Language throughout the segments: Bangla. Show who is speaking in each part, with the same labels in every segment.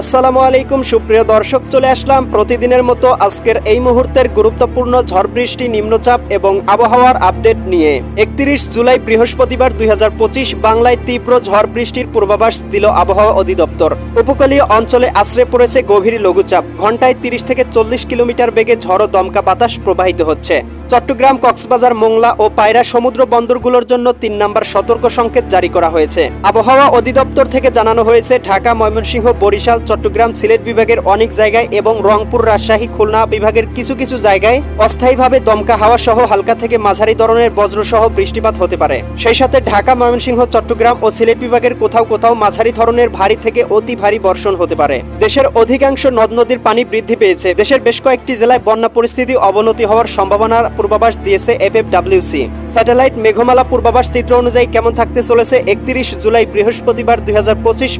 Speaker 1: আসসালামু আলাইকুম, সুপ্রিয় দর্শক, চলে আসলাম প্রতিদিনের মতো আজকের এই মুহূর্তের গুরুত্বপূর্ণ ঝড় বৃষ্টি, নিম্নচাপ এবং আবহাওয়ার আপডেট নিয়ে। একত্রিশ জুলাই বৃহস্পতিবার দুই হাজার পঁচিশ বাংলায় তীব্র ঝড় বৃষ্টির পূর্বাভাস দিল আবহাওয়া অধিদপ্তর। উপকূলীয় অঞ্চলে আশ্রে পড়েছে গভীর লঘুচাপ। ঘন্টায় তিরিশ থেকে চল্লিশ কিলোমিটার বেগে ঝড় দমকা বাতাস প্রবাহিত হচ্ছে। চট্টগ্রাম, কক্সবাজার, মোংলা ও পায়রা সমুদ্র বন্দরগুলোর জন্য তিন নম্বর সতর্ক সংকেত জারি করা হয়েছে। আবহাওয়া অধিদপ্তর থেকে জানানো হয়েছে, ঢাকা, ময়মনসিংহ, বরিশাল, চট্টগ্রাম, সিলেট বিভাগের অনেক জায়গায় এবং রংপুর, রাজশাহী, খুলনা বিভাগের কিছু কিছু জায়গায় অস্থায়ীভাবে দমকা হাওয়া সহ হালকা থেকে মাঝারি ধরনের বজ্রসহ বৃষ্টিপাত হতে পারে। সেই সাথে ঢাকা, ময়মনসিংহ, চট্টগ্রাম ও সিলেট বিভাগের কোথাও কোথাও মাঝারি ধরনের ভারী থেকে অতি ভারী বর্ষণ হতে পারে। দেশের অধিকাংশ নদ নদীর পানি বৃদ্ধি পেয়েছে। দেশের বেশ কয়েকটি জেলায় বন্যা পরিস্থিতি অবনতি হওয়ার সম্ভাবনার পূর্বাভাস দিয়েছে এফএফডব্লিউসি। স্যাটেলাইট মেঘমালা পূর্বাভাস চিত্র অনুযায়ী কেমন থাকতে চলেছে একত্রিশ জুলাই বৃহস্পতিবার দুই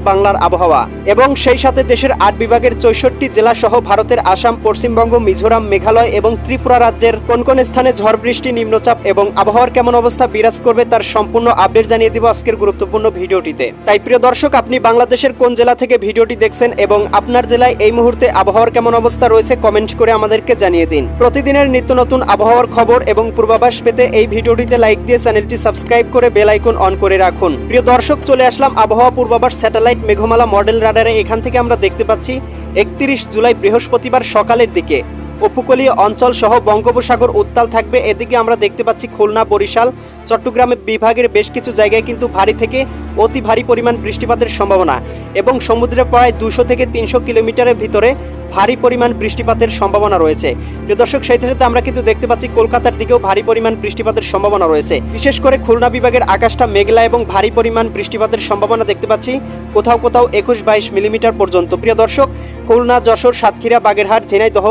Speaker 1: বাংলার আবহাওয়া। এবং সেই সাথে দেশের আট বিভাগের চৌষট্টি জেলা সহ ভারতের আসাম, পশ্চিমবঙ্গ, মিজোরাম, মেঘালয় এবং ত্রিপুরা রাজ্যের কোন কোন স্থানে ঝড়, বৃষ্টি, নিম্নচাপ এবং আবহাওয়ার কেমন অবস্থা বিরাজ করবে তার সম্পূর্ণ আপডেট জানিয়ে দিব আজকের গুরুত্বপূর্ণ ভিডিওটিতে। তাই প্রিয় দর্শক, আপনি বাংলাদেশের কোন জেলা থেকে ভিডিওটি দেখছেন এবং আপনার জেলায় এই মুহূর্তে আবহাওয়ার কেমন অবস্থা রয়েছে, কমেন্ট করে আমাদেরকে জানিয়ে দিন। প্রতিদিনের নিত্য নতুন আবহাওয়ার খবর এবং পূর্বাভাস পেতে এই ভিডিওটিতে লাইক দিয়ে চ্যানেলটি সাবস্ক্রাইব করে বেল আইকন অন করে রাখুন। প্রিয় দর্শক, চলে আসলাম আবহাওয়া পূর্বাভাস স্যাটেলাইট মেঘমালা মডেল রাডারে। এখান থেকে আমরা দেখতে পাচ্ছি একত্রিশ জুলাই বৃহস্পতিবার সকালের দিকে। উপকূলীয় অঞ্চল সহ বঙ্গোপসাগর উত্তাল থাকবে। এদিকে আমরা দেখতে পাচ্ছি খুলনা, বরিশাল, চট্টগ্রামে বিভাগের বেশ কিছু জায়গায় কিন্তু ভারী থেকে অতি ভারী পরিমাণ বৃষ্টিপাতের সম্ভাবনা এবং সমুদ্রে প্রায় দুশো থেকে তিনশো কিলোমিটারের ভিতরে ভারী পরিমাণ বৃষ্টিপাতের সম্ভাবনা রয়েছে। প্রিয় দর্শক, সেই সাথে আমরা কিন্তু দেখতে পাচ্ছি কলকাতার দিকেও ভারী পরিমাণ বৃষ্টিপাতের সম্ভাবনা রয়েছে। বিশেষ করে খুলনা বিভাগের আকাশটা মেঘলা এবং ভারী পরিমাণ বৃষ্টিপাতের সম্ভাবনা দেখতে পাচ্ছি কোথাও কোথাও একুশ বাইশ মিলিমিটার পর্যন্ত। প্রিয় দর্শক, খুলনা, যশোর, সাতক্ষীরা, বাগেরহাট, ঝিনাইদহ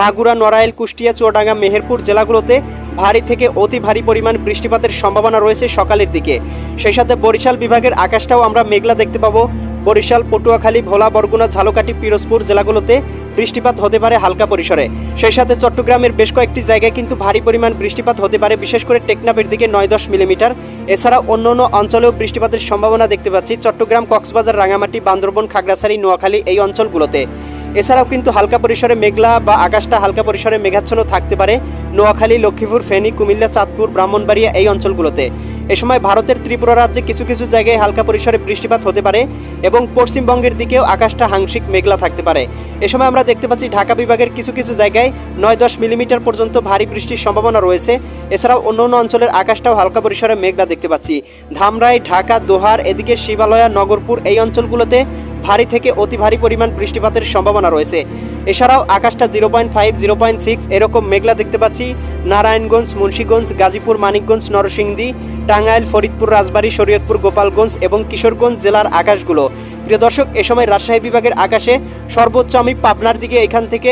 Speaker 1: মাগুরা, নড়াইল, কুষ্টিয়া, চুয়াডাঙ্গা, মেহেরপুর জেলাগুলোতে ভারী থেকে অতি ভারী পরিমাণ বৃষ্টিপাতের সম্ভাবনা রয়েছে সকালের দিকে। সেই সাথে বরিশাল বিভাগের আকাশটাও আমরা মেঘলা দেখতে পাবো। বরিশাল, পটুয়াখালী, ভোলা, বরগুনা, ঝালকাঠি, পিরোজপুর জেলাগুলোতে বৃষ্টিপাত হতে পারে হালকা পরিসরে। সেই সাথে চট্টগ্রামের বেশ কয়েকটি জায়গায় কিন্তু ভারী পরিমাণ বৃষ্টিপাত হতে পারে, বিশেষ করে টেকনাফের দিকে নয় দশ মিলিমিটার। এছাড়া অন্য অন্য অঞ্চলেও বৃষ্টিপাতের সম্ভাবনা দেখতে পাচ্ছি। চট্টগ্রাম, কক্সবাজার রাঙামাটি বান্দরবন, খাগড়াছড়ি, নোয়াখালী এই অঞ্চলগুলোতে। এছাড়াও কিন্তু হালকা পরিসরে মেঘলা বা আকাশটা হালকা পরিসরে মেঘাচ্ছন্ন থাকতে পারে। নোয়াখালী, লক্ষ্মীপুর, ফেনী, কুমিল্লা, চাঁদপুর, ব্রাহ্মণবাড়িয়া এই অঞ্চলগুলোতে। এ সময় ভারতের ত্রিপুরা রাজ্যে কিছু কিছু জায়গায় হালকা পরিসরে বৃষ্টিপাত হতে পারে এবং পশ্চিমবঙ্গের দিকেও আকাশটা হাংশিক মেঘলা থাকতে পারে। এ সময় আমরা দেখতে পাচ্ছি ঢাকা বিভাগের কিছু কিছু জায়গায় নয় দশ মিলিমিটার পর্যন্ত ভারী বৃষ্টির সম্ভাবনা রয়েছে। এছাড়াও অন্য অন্য অঞ্চলের আকাশটাও হালকা পরিসরে মেঘলা দেখতে পাচ্ছি। ধামরাই, ঢাকা, দোহার, এদিকে শিবালয়া, নগরপুর এই অঞ্চলগুলোতে ভারী থেকে অতি ভারী পরিমাণ বৃষ্টিপাতের সম্ভাবনা রয়েছে। এছাড়াও আকাশটা zero point five, zero point six, এরকম মেঘলা দেখতে পাচ্ছি। নারায়ণগঞ্জ, মুন্সীগঞ্জ, গাজীপুর, মানিকগঞ্জ, নরসিংদী, টাঙ্গাইল, ফরিদপুর, রাজবাড়ী, শরীয়তপুর, গোপালগঞ্জ এবং কিশোরগঞ্জ জেলার আকাশগুলো। প্রিয় দর্শক, এ সময় রাজশাহী বিভাগের আকাশে সর্বোচ্চ আমি পাবনার দিকে এখান থেকে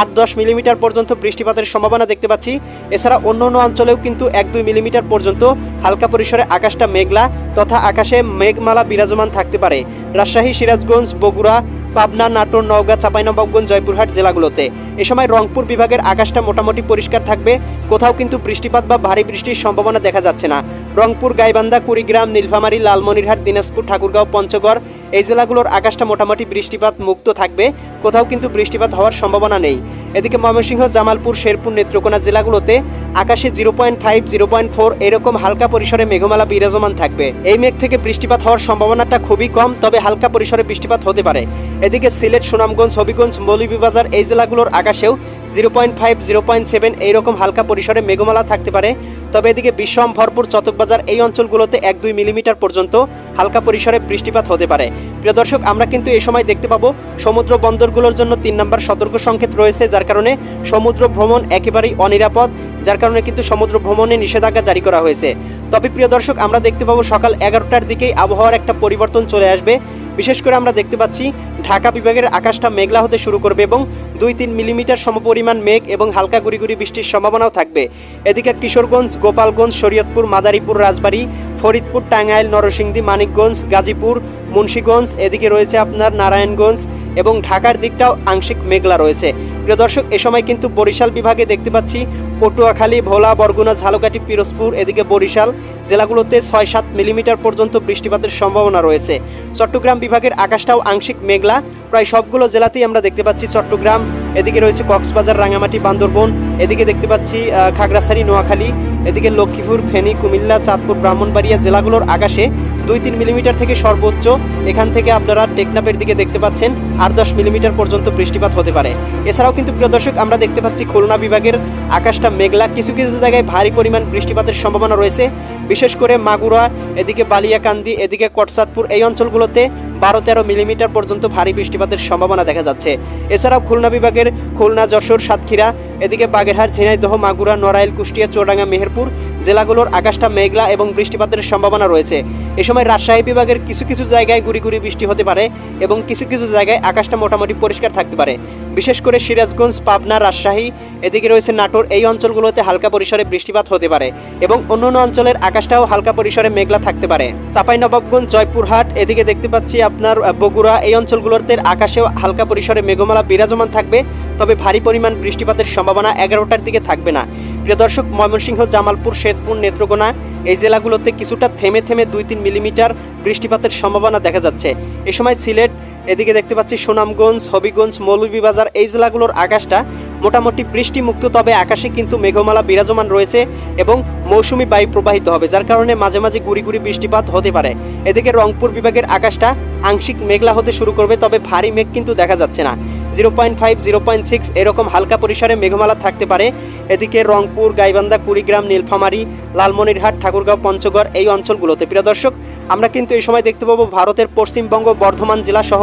Speaker 1: আট দশ মিলিমিটার পর্যন্ত বৃষ্টিপাতের সম্ভাবনা দেখতে পাচ্ছি। এছাড়া অন্য অন্য অঞ্চলেও কিন্তু এক দুই মিলিমিটার পর্যন্ত হালকা পরিসরে আকাশটা মেঘলা তথা আকাশে মেঘমালা বিরাজমান থাকতে পারে। রাজশাহী, সিরাজগঞ্জ, বগুড়া, পাবনা, নাটোর, নওগাঁ, চাঁপাইনবাবগঞ্জ, জয়পুরহাট জেলাগুলোতে। এ সময় রংপুর বিভাগের আকাশটা মোটামুটি পরিষ্কার থাকবে, কোথাও কিন্তু বৃষ্টিপাত বা ভারী বৃষ্টির সম্ভাবনা দেখা যাচ্ছে না। রংপুর, গাইবান্ধা, কুড়িগ্রাম, নীলফামারী, লালমনিরহাট, দিনাজপুর, ঠাকুরগাঁও, পঞ্চগড় এই জেলাগুলোর আকাশটা মোটামুটি বৃষ্টিপাত মুক্ত থাকবে, কোথাও কিন্তু বৃষ্টিপাত হওয়ার সম্ভাবনা নেই। এদিকে ময়মনসিংহ, জামালপুর, শেরপুর, নেত্রকোনা জেলাগুলোতে আকাশে zero point five, zero point four এরকম হালকা পরিসরে মেঘমালা বিরাজমান থাকবে। এই মেঘ থেকে বৃষ্টিপাত হওয়ার সম্ভাবনাটা খুবই কম, তবে হালকা পরিসরে বৃষ্টিপাত হতে পারে। এদিকে সিলেট, সুনামগঞ্জ, হবিগঞ্জ, মৌলভীবাজার এই জেলাগুলোর আকাশেও zero point five, zero point seven এইরকম হালকা পরিসরে মেঘমালা থাকতে পারে। তবে এদিকে বিশ্বম ভরপুর চতকবাজার এই অঞ্চলগুলোতে এক দুই মিলিমিটার পর্যন্ত হালকা পরিসরে বৃষ্টিপাত হতে পারে। প্রিয় দর্শক, আমরা কিন্তু এই সময় দেখতে পাবো সমুদ্র বন্দরগুলোর জন্য তিন নম্বর সতর্ক সংকেত রয়েছে, যার কারণে সমুদ্র ভ্রমণ একেবারেই অনিরাপদ, যার কারণে কিন্তু সমুদ্র ভ্রমণে নিষেধাজ্ঞা জারি করা হয়েছে। তবে প্রিয় দর্শক, আমরা দেখতে পাবো সকাল এগারোটার দিকেই আবহাওয়ার একটা পরিবর্তন চলে আসবে। বিশেষ করে আমরা দেখতে পাচ্ছি ঢাকা বিভাগের আকাশটা মেঘলা হতে শুরু করবে এবং দুই তিন মিলিমিটার সমপরিমাণ মেঘ এবং হালকা গুড়িগুড়ি গুড়ি বৃষ্টির সম্ভাবনাও থাকবে। এদিকে কিশোরগঞ্জ, গোপালগঞ্জ, শরীয়তপুর, মাদারীপুর, রাজবাড়ী, ফরিদপুর, টাঙ্গাইল, নরসিংদী, মানিকগঞ্জ, গাজীপুর, মুন্সীগঞ্জ, এদিকে রয়েছে আপনার নারায়ণগঞ্জ এবং ঢাকার দিকটাও আংশিক মেঘলা রয়েছে। প্রিয় দর্শক, এ সময় কিন্তু বরিশাল বিভাগে দেখতে পাচ্ছি পটুয়াখালী, ভোলা, বরগুনা, ঝালকাঠি, পিরোজপুর, এদিকে বরিশাল জেলাগুলোতে ছয় সাত মিলিমিটার পর্যন্ত বৃষ্টিপাতের সম্ভাবনা রয়েছে। চট্টগ্রাম বিভাগের আকাশটাও আংশিক মেঘলা। প্রায় সবগুলো জেলাতেই আমরা দেখতে পাচ্ছি চট্টগ্রাম, এদিকে রয়েছে কক্সবাজার রাঙামাটি বান্দরবন, এদিকে দেখতে পাচ্ছি খাগড়াছড়ি, নোয়াখালী, এদিকে লক্ষ্মীপুর, ফেনী, কুমিল্লা, চাঁদপুর, ব্রাহ্মণবাড়িয়া জেলাগুলোর আকাশে দুই তিন মিলিমিটার থেকে সর্বোচ্চ। এখান থেকে আপনারা টেকনাপের দিকে দেখতে পাচ্ছেন আট দশ মিলিমিটার পর্যন্ত বৃষ্টিপাত হতে পারে। এছাড়াও কিন্তু প্রিয় দর্শক, আমরা দেখতে পাচ্ছি খুলনা বিভাগের আকাশটা মেঘলা। কিছু কিছু জায়গায় ভারী পরিমাণ বৃষ্টিপাতের সম্ভাবনা রয়েছে। বিশেষ করে মাগুরা, এদিকে বালিয়াকান্দি, এদিকে কটসাদপুর, এই অঞ্চলগুলোতে বারো তেরো মিলিমিটার পর্যন্ত ভারী বৃষ্টিপাতের সম্ভাবনা দেখা যাচ্ছে। এছাড়াও খুলনা বিভাগের খুলনা, যশোর, সাতক্ষীরা এদিকে বাগেরহাট, ঝিনাইদহ, মাগুরা, নড়াইল, কুষ্টিয়া, চৌডাঙ্গা, মেহেরপুর জেলাগুলোর আকাশটা মেঘলা এবং বৃষ্টিপাতের সম্ভাবনা রয়েছে। এ সময় রাজশাহী বিভাগের কিছু কিছু জায়গায় গুড়ি গুড়ি বৃষ্টি হতে পারে এবং কিছু কিছু জায়গায় আকাশটা মোটামুটি পরিষ্কার থাকতে পারে। বিশেষ করে সিরাজগঞ্জ, পাবনা, রাজশাহী, এদিকে রয়েছে নাটোর, এই অঞ্চলগুলোতে হালকা পরিসরে বৃষ্টিপাত হতে পারে এবং অন্যান্য অঞ্চলের আকাশটাও হালকা পরিসরে মেঘলা থাকতে পারে। চাঁপাইনবাবগঞ্জ, জয়পুরহাট, এদিকে দেখতে পাচ্ছি আপনার বগুড়া, এই অঞ্চলগুলোতে আকাশেও হালকা পরিসরে মেঘমালা বিরাজমান থাকবে, তবে ভারী পরিমাণ বৃষ্টিপাতের সম্ভাবনা এগারোটার দিকে থাকবে না। প্রিয় দর্শক, ময়মনসিংহ, জামালপুর, শেরপুর, নেত্রকোনা এই জেলাগুলোতে কিছুটা থেমে থেমে দুই তিন মিলিমিটার বৃষ্টিপাতের সম্ভাবনা দেখা যাচ্ছে। এ সময় সিলেট, এদিকে দেখতে পাচ্ছি সুনামগঞ্জ, হবিগঞ্জ, মৌলভীবাজার এই জেলাগুলোর আকাশটা মোটামুটি বৃষ্টিমুক্ত, তবে আকাশে কিন্তু মেঘমালা বিরাজমান রয়েছে এবং মৌসুমি বায়ু প্রবাহিত হবে, যার কারণে মাঝে মাঝে গুড়ি গুড়ি বৃষ্টিপাত হতে পারে। এদিকে রংপুর বিভাগের আকাশটা আংশিক মেঘলা হতে শুরু করবে, তবে ভারী মেঘ কিন্তু দেখা যাচ্ছে না। Zero point five, zero point six এরকম হালকা পরিসরে মেঘমালা থাকতে পারে। এদিকে রংপুর, গাইবান্ধা, কুড়িগ্রাম, নীলফামারী, লালমনিরহাট, ঠাকুরগাঁও, পঞ্চগড় এই অঞ্চলগুলোতে। প্রিয় দর্শক, আমরা কিন্তু এই সময় দেখতে পাবো ভারতের পশ্চিমবঙ্গ, বর্ধমান জেলা সহ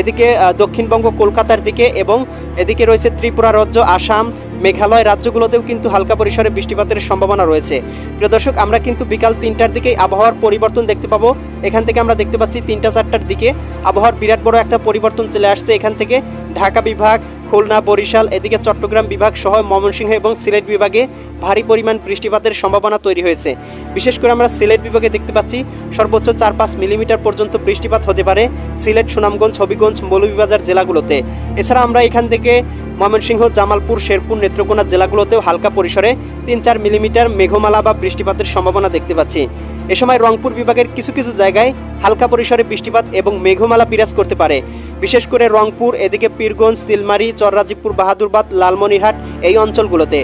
Speaker 1: এদিকে দক্ষিণবঙ্গ, কলকাতার দিকে এবং এদিকে রয়েছে ত্রিপুরা রাজ্য, আসাম, মেঘালয় রাজ্যগুলোতেও কিন্তু হালকা পরিসরে বৃষ্টিপাতের সম্ভাবনা রয়েছে। প্রিয় দর্শক, আমরা কিন্তু বিকাল তিনটার দিকেই আবহাওয়ার পরিবর্তন দেখতে পাবো। এখান থেকে আমরা দেখতে পাচ্ছি তিনটা চারটার দিকে আবহাওয়ার বিরাট বড় একটা পরিবর্তন চলে আসছে এখান থেকে। বিভাগ, খুলনা বরিশাল, এদিকে চট্টগ্রাম বিভাগ সহ ময়মনসিংহ এবং সিলেট বিভাগে ভারী পরিমাণ বৃষ্টিপাতের সম্ভাবনা তৈরি হয়েছে। বিশেষ করে আমরা সিলেট বিভাগে দেখতে পাচ্ছি, সর্বোচ্চ চার পাঁচ মিলিমিটার পর্যন্ত বৃষ্টিপাত হতে পারে সিলেট, সুনামগঞ্জ, হবিগঞ্জ, মৌলভীবাজার জেলাগুলোতে। এছাড়া আমরা এখান থেকে ময়মনসিংহ, জামালপুর, শেরপুর, নেত্রকোনা জেলাগুলোতেও হালকা পরিসরে তিন চার মিলিমিটার মেঘমালা বা বৃষ্টিপাতের সম্ভাবনা দেখতে পাচ্ছি। এ সময় রংপুর বিভাগের কিছু কিছু জায়গায় হালকা পরিসরে বৃষ্টিপাত এবং মেঘমালা বিরাজ করতে পারে। বিশেষ করে রংপুর, এদিকে পীরগঞ্জ, সিলমারি, চররাজীবপুর, বাহাদুরবাদ, লালমনিরহাট এই অঞ্চলগুলোতে।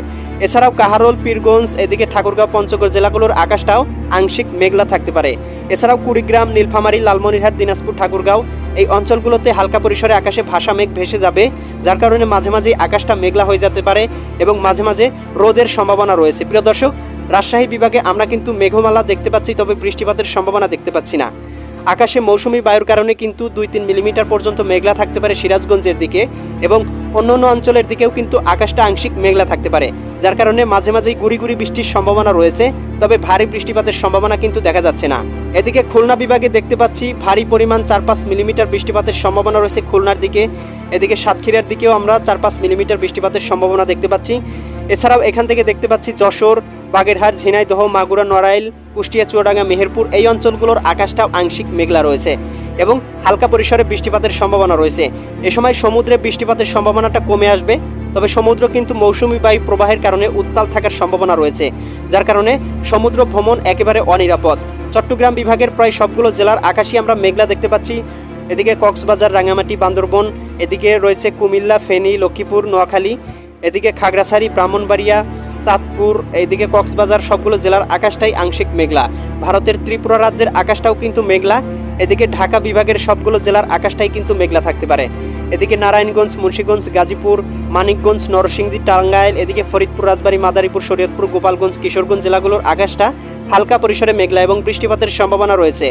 Speaker 1: এছাড়াও কাহারোল, পীরগঞ্জ, এদিকে ঠাকুরগাঁও, পঞ্চগড় জেলাগুলোর আকাশটাও আংশিক মেঘলা থাকতে পারে। এছাড়াও কুড়িগ্রাম, নীলফামারী, লালমনিরহাট, দিনাজপুর, ঠাকুরগাঁও এই অঞ্চলগুলোতে হালকা পরিসরে আকাশে ভাসা মেঘ ভেসে যাবে, যার কারণে মাঝে মাঝে আকাশটা মেঘলা হয়ে যেতে পারে এবং মাঝে মাঝে রোদের সম্ভাবনা রয়েছে। প্রিয় দর্শক রাজশাহী বিভাগে আমরা কিন্তু মেঘমালা দেখতে পাচ্ছি, তবে বৃষ্টিপাতের সম্ভাবনা দেখতে পাচ্ছি না। আকাশে মৌসুমি বায়ুর কারণে কিন্তু দুই তিন মিলিমিটার পর্যন্ত মেঘলা থাকতে পারে সিরাজগঞ্জের দিকে এবং অন্য অন্য অঞ্চলের দিকেও কিন্তু আকাশটা আংশিক মেঘলা থাকতে পারে, যার কারণে মাঝে মাঝেই গুড়ি গুড়ি বৃষ্টির সম্ভাবনা রয়েছে, তবে ভারী বৃষ্টিপাতের সম্ভাবনা কিন্তু দেখা যাচ্ছে না। এদিকে খুলনা বিভাগে দেখতে পাচ্ছি ভারী পরিমাণ চার পাঁচ মিলিমিটার বৃষ্টিপাতের সম্ভাবনা রয়েছে খুলনার দিকে, এদিকে সাতক্ষীরার দিকেও আমরা চার পাঁচ মিলিমিটার বৃষ্টিপাতের সম্ভাবনা দেখতে পাচ্ছি। এছাড়াও এখান থেকে দেখতে পাচ্ছি যশোর বাগেরহাট, ঝিনাইদহ, মাগুরা, নড়াইল, কুষ্টিয়া, চুয়াডাঙ্গা, মেহেরপুর এই অঞ্চলগুলোর আকাশটাও আংশিক মেঘলা রয়েছে এবং হালকা পরিসরে বৃষ্টিপাতের সম্ভাবনা রয়েছে। এ সময় সমুদ্রে বৃষ্টিপাতের সম্ভাবনাটা কমে আসবে, তবে সমুদ্র কিন্তু মৌসুমি বায়ু প্রবাহের কারণে উত্তাল থাকার সম্ভাবনা রয়েছে, যার কারণে সমুদ্র ভ্রমণ একেবারে অনিরাপদ। চট্টগ্রাম বিভাগের প্রায় সবগুলো জেলার আকাশই আমরা মেঘলা দেখতে পাচ্ছি। এদিকে কক্সবাজার রাঙামাটি বান্দরবন, এদিকে রয়েছে কুমিল্লা, ফেনী, লক্ষ্মীপুর, নোয়াখালী, এদিকে খাগড়াছড়ি, ব্রাহ্মণবাড়িয়া চাঁদপুর, এইদিকে কক্সবাজার, সবগুলো জেলার আকাশটাই আংশিক মেঘলা। ভারতের ত্রিপুরা রাজ্যের আকাশটাও কিন্তু মেঘলা। এদিকে ঢাকা বিভাগের সবগুলো জেলার আকাশটাই কিন্তু মেঘলা থাকতে পারে। এদিকে নারায়ণগঞ্জ, মুন্সীগঞ্জ, গাজীপুর, মানিকগঞ্জ, নরসিংদী, টাঙ্গাইল, এদিকে ফরিদপুর, রাজবাড়ী, মাদারীপুর, শরীয়তপুর, গোপালগঞ্জ, কিশোরগঞ্জ জেলাগুলোর আকাশটা হালকা পরিসরে মেঘলা এবং বৃষ্টিপাতের সম্ভাবনা রয়েছে।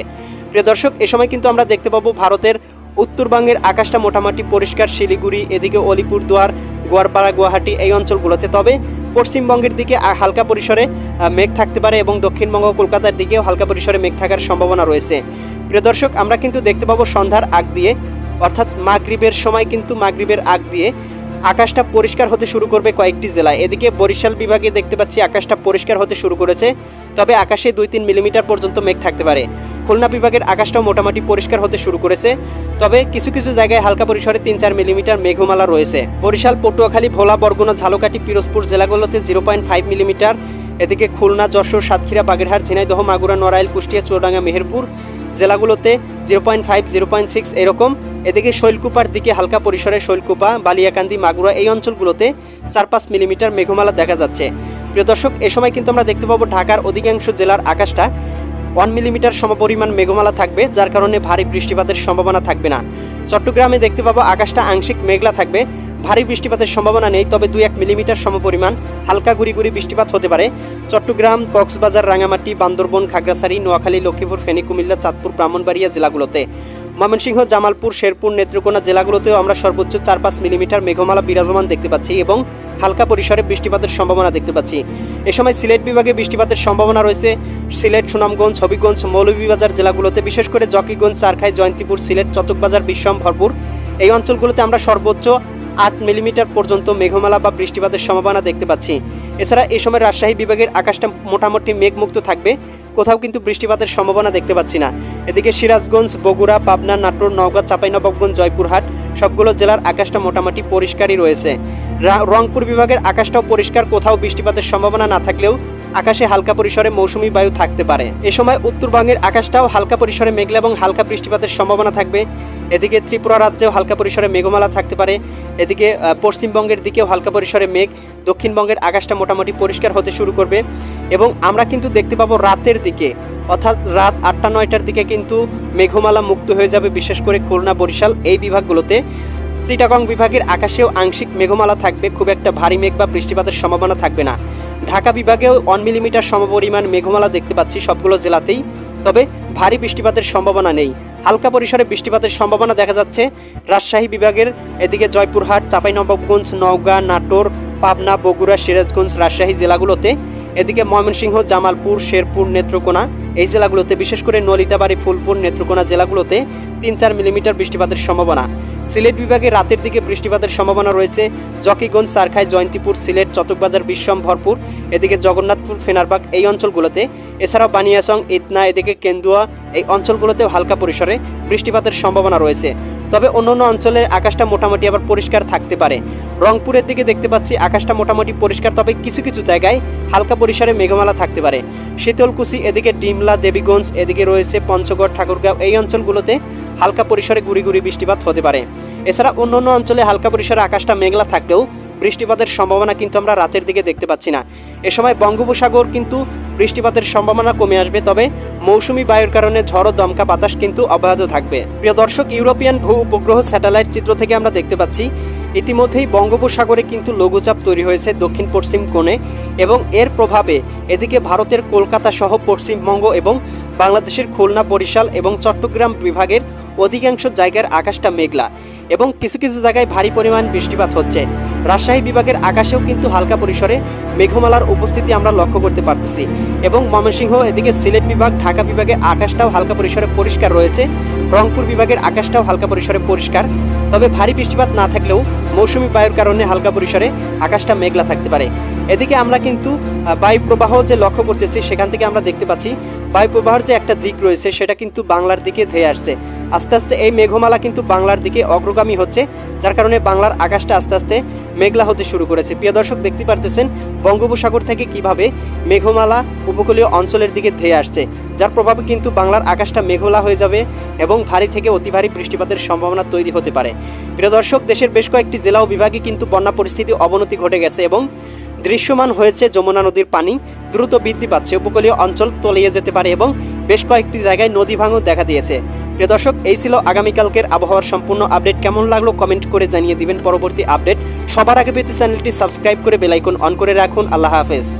Speaker 1: প্রিয় দর্শক, এ সময় কিন্তু আমরা দেখতে পাবো ভারতের উত্তরবঙ্গের আকাশটা মোটামুটি পরিষ্কার, শিলিগুড়ি, এদিকে অলিপুরদুয়ার, গোয়ারপাড়া, গুয়াহাটি এই অঞ্চলগুলোতে। তবে পশ্চিমবঙ্গের দিকে হালকা পরিসরে মেঘ থাকতে পারে এবং দক্ষিণবঙ্গ কলকাতার দিকেও হালকা পরিসরে মেঘ থাকার সম্ভাবনা রয়েছে। প্রিয় দর্শক, আমরা কিন্তু দেখতে পাবো সন্ধ্যার আগ দিয়ে, অর্থাৎ মাগরীবের সময় কিন্তু মাগরীবের আগ দিয়ে। আকাশটা পরিষ্কার হতে শুরু করবে কয়েকটি জেলায়। এদিকে বরিশাল বিভাগে দেখতে পাচ্ছি আকাশটা পরিষ্কার হতে শুরু করেছে, তবে আকাশে দুই তিন মিলিমিটার পর্যন্ত মেঘ থাকতে পারে। খুলনা বিভাগের আকাশটাও মোটামুটি পরিষ্কার হতে শুরু করেছে, তবে কিছু কিছু জায়গায় হালকা পরিসরে তিন চার মিলিমিটার মেঘমালা রয়েছে। বরিশাল, পটুয়াখালী, ভোলা, বরগুনা, ঝালকাঠি, পিরোজপুর জেলাগুলোতে জিরো পয়েন্ট ফাইভ মিলিমিটার। এদিকে খুলনা, যশোর, সাতক্ষীরা, বাগেরহাট, ঝিনাইদহ, মাগুরা, নড়াইল, কুষ্টিয়া, চুয়াডাঙ্গা, মেহেরপুর জেলাগুলোতে zero point five, zero point six এরকম। এদিকে শৈলকুপার দিকে হালকা পরিসরে শৈলকুপা, বালিয়াকান্দি, মাগুরা এই অঞ্চলগুলোতে চার পাঁচ মিলিমিটার মেঘমালা দেখা যাচ্ছে। প্রিয় দর্শক, এ সময় কিন্তু আমরা দেখতে পাবো ঢাকার অধিকাংশ জেলার আকাশটা ওয়ান মিলিমিটার সমপরিমাণ মেঘমালা থাকবে, যার কারণে ভারী বৃষ্টিপাতের সম্ভাবনা থাকবে না। চট্টগ্রামে দেখতে পাবো আকাশটা আংশিক মেঘলা থাকবে ভারী বৃষ্টিপাতের সম্ভাবনা নেই, তবে দুই এক মিলিমিটার সমপরিমাণ। হালকা গুড়ি গুড়ি বৃষ্টিপাত হতে পারে। চট্টগ্রাম, কক্সবাজার, রাঙামাটি, বান্দরবন, খাগড়াছড়ি, নোয়াখালী, লক্ষ্মীপুর, ফেনী, কুমিল্লা, চাঁদপুর, ব্রাহ্মণবাড়িয়া জেলাগুলোতে। ময়মনসিংহ, জামালপুর, শেরপুর, নেত্রকোনা জেলাগুলোতেও আমরা সর্বোচ্চ চার পাঁচ মিলিমিটার মেঘমালা বিরাজমান দেখতে পাচ্ছি এবং হালকা পরিসরে বৃষ্টিপাতের সম্ভাবনা দেখতে পাচ্ছি। এ সময় সিলেট বিভাগে বৃষ্টিপাতের সম্ভাবনা রয়েছে। সিলেট, সুনামগঞ্জ, হবিগঞ্জ, মৌলভীবাজার জেলাগুলোতে, বিশেষ করে জকিগঞ্জ, চারখাই, জয়ন্তীপুর, সিলেট চটকবাজার বিশ্বম ভরপুর। এই অঞ্চলগুলোতে আমরা সর্বোচ্চ আট মিলিমিটার পর্যন্ত মেঘমালা বা বৃষ্টিপাতের সম্ভাবনা দেখতে পাচ্ছি। এছাড়া এ সময় রাজশাহী বিভাগের আকাশটা মোটামুটি মেঘমুক্ত থাকবে, কোথাও কিন্তু বৃষ্টিপাতের সম্ভাবনা দেখতে পাচ্ছি না। এদিকে সিরাজগঞ্জ, বগুড়া, পাবনা, নাটোর, নওগাঁ, চাঁপাইনবাবগঞ্জ, জয়পুরহাট সবগুলো জেলার আকাশটা মোটামুটি পরিষ্কারই রয়েছে। রংপুর বিভাগের আকাশটাও পরিষ্কার, কোথাও বৃষ্টিপাতের সম্ভাবনা না থাকলেও আকাশে হালকা পরিসরে মৌসুমী বায়ু থাকতে পারে। এ সময় উত্তরবঙ্গের আকাশটাও হালকা পরিসরে মেঘলা এবং হালকা বৃষ্টিপাতের সম্ভাবনা থাকবে। এদিকে ত্রিপুরা রাজ্যেও হালকা পরিসরে মেঘমালা থাকতে পারে। এদিকে পশ্চিমবঙ্গের দিকেও হালকা পরিসরে মেঘ। দক্ষিণবঙ্গের আকাশটা মোটামুটি পরিষ্কার হতে শুরু করবে এবং আমরা কিন্তু দেখতে পাবো রাতের দিকে, অর্থাৎ রাত আটটা নয়টার দিকে কিন্তু মেঘমালা মুক্ত হয়ে যাবে, বিশেষ করে খুলনা, বরিশাল এই বিভাগগুলোতে। চিটাগং বিভাগের আকাশেও আংশিক মেঘমালা থাকবে, খুব একটা ভারী মেঘ বা বৃষ্টিপাতের সম্ভাবনা থাকবে না। ঢাকা বিভাগেও ওয়ান মিলিমিটার সমপরিমাণ মেঘমালা দেখতে পাচ্ছি সবগুলো জেলাতেই, তবে ভারী বৃষ্টিপাতের সম্ভাবনা নেই। হালকা পরিসরে বৃষ্টিপাতের সম্ভাবনা দেখা যাচ্ছে। রাজশাহী বিভাগের এদিকে জয়পুরহাট, চাঁপাইনবাবগঞ্জ, নওগাঁ, নাটোর, পাবনা, বগুড়া, সিরাজগঞ্জ, রাজশাহী জেলাগুলোতে এদিকে ময়মনসিংহ, জামালপুর, শেরপুর নেত্রকোনা, এই জেলাগুলোতে বিশেষ করে নলিতাবাড়ি, ফুলপুর নেত্রকোনা জেলাগুলোতে তিন চার মিলিমিটার বৃষ্টিপাতের সম্ভাবনা। সিলেট বিভাগে রাতের দিকে বৃষ্টিপাতের সম্ভাবনা রয়েছে। জকিগঞ্জ, সারখাই, জয়ন্তীপুর, সিলেট চটকবাজার বিশ্বম, ভরপুর, এদিকে জগন্নাথপুর, ফেনারবাগ এই অঞ্চলগুলোতে। এছাড়াও বানিয়াসং ইতনা, এদিকে কেন্দুয়া এই অঞ্চলগুলোতেও হালকা পরিসরে বৃষ্টিপাতের সম্ভাবনা রয়েছে। তবে অন্যান্য অঞ্চলের আকাশটা মোটামুটি আবার পরিষ্কার থাকতে পারে। রংপুরের দিকে দেখতে পাচ্ছি আকাশটা মোটামুটি পরিষ্কার, তবে কিছু কিছু জায়গায় হালকা পরিসরে মেঘমালা থাকতে পারে। শীতলকুচি, এদিকে ডিমলা, দেবীগঞ্জ, এদিকে রয়েছে পঞ্চগড়, ঠাকুরগাঁও, এই অঞ্চলগুলোতে হালকা পরিসরে গুড়ি গুড়ি বৃষ্টিপাত হতে পারে। এছাড়া অন্যান্য অঞ্চলে হালকা পরিসরে আকাশটা মেঘলা থাকলেও বৃষ্টিপাতের সম্ভাবনা কিন্তু আমরা রাতের দিকে দেখতে পাচ্ছি না। এ সময় বঙ্গোপসাগর কিন্তু বৃষ্টিপাতের সম্ভাবনা কমে আসবে, তবে মৌসুমি বায়ুর কারণে ঝড় দমকা বাতাস কিন্তু অব্যাহত থাকবে। প্রিয় দর্শক, ইউরোপিয়ান ভূ উপগ্রহ স্যাটেলাইট চিত্র থেকে আমরা দেখতে পাচ্ছি, ইতিমধ্যেই বঙ্গোপসাগরে কিন্তু লঘুচাপ তৈরি হয়েছে দক্ষিণ পশ্চিম কোণে এবং এর প্রভাবে এদিকে ভারতের কলকাতা সহ পশ্চিমবঙ্গ এবং বাংলাদেশের খুলনা, বরিশাল এবং চট্টগ্রাম বিভাগের অধিকাংশ জায়গার আকাশটা মেঘলা এবং কিছু কিছু জায়গায় ভারী পরিমাণ বৃষ্টিপাত হচ্ছে। রাজশাহী বিভাগের আকাশেও কিন্তু হালকা পরিসরে মেঘমালার উপস্থিতি আমরা লক্ষ্য করতে পারতেছি এবং ময়মনসিংহ এদিকে সিলেট বিভাগ, ঢাকা বিভাগের আকাশটাও হালকা পরিসরে পরিষ্কার রয়েছে। রংপুর বিভাগের আকাশটাও হালকা পরিসরে পরিষ্কার। তবে ভারী বৃষ্টিপাত না থাকলেও মৌসুমি বায়ুর কারণে হালকা পরিসরে আকাশটা মেঘলা থাকতে পারে। এদিকে আমরা কিন্তু বায়ু প্রবাহ যে লক্ষ্য করতেছি সেখান থেকে আমরা দেখতে পাচ্ছি বায়ু প্রবাহের যে একটা দিক রয়েছে সেটা কিন্তু বাংলার দিকে ধেয়ে আসছে। আস্তে আস্তে এই মেঘমালা কিন্তু বাংলার দিকে অগ্রগামী হচ্ছে, যার কারণে বাংলার আকাশটা আস্তে আস্তে মেঘলা হতে শুরু করেছে। প্রিয় দর্শক, দেখতে পারতেছেন বঙ্গোপসাগর থেকে কীভাবে মেঘমালা উপকূলীয় অঞ্চলের দিকে ধেয়ে আসছে, যার প্রভাবে কিন্তু বাংলার আকাশটা মেঘলা হয়ে যাবে এবং ভারী থেকে অতি ভারী বৃষ্টিপাতের সম্ভাবনা তৈরি হতে পারে। প্রিয় দর্শক, দেশের বেশ কয়েকটি জেলা ও বিভাগে কিন্তু বন্যা পরিস্থিতি অবনতি ঘটে গেছে এবং দৃশ্যমান হয়েছে যমুনা নদীর পানি। দ্রুত বৃদ্ধি পাচ্ছে। উপকূলীয় অঞ্চল তলিয়ে যেতে পারে এবং বেশ কয়েকটি জায়গায় নদী ভাঙও দেখা দিয়েছে। প্রিয় দর্শক, এই ছিল আগামীকালকের আবহাওয়ার সম্পূর্ণ আপডেট। কেমন লাগল কমেন্ট করে জানিয়ে দিবেন। পরবর্তী আপডেট সবার আগে পেতে চ্যানেলটি সাবস্ক্রাইব করে বেলাইকন অন করে রাখুন। আল্লাহ হাফেজ।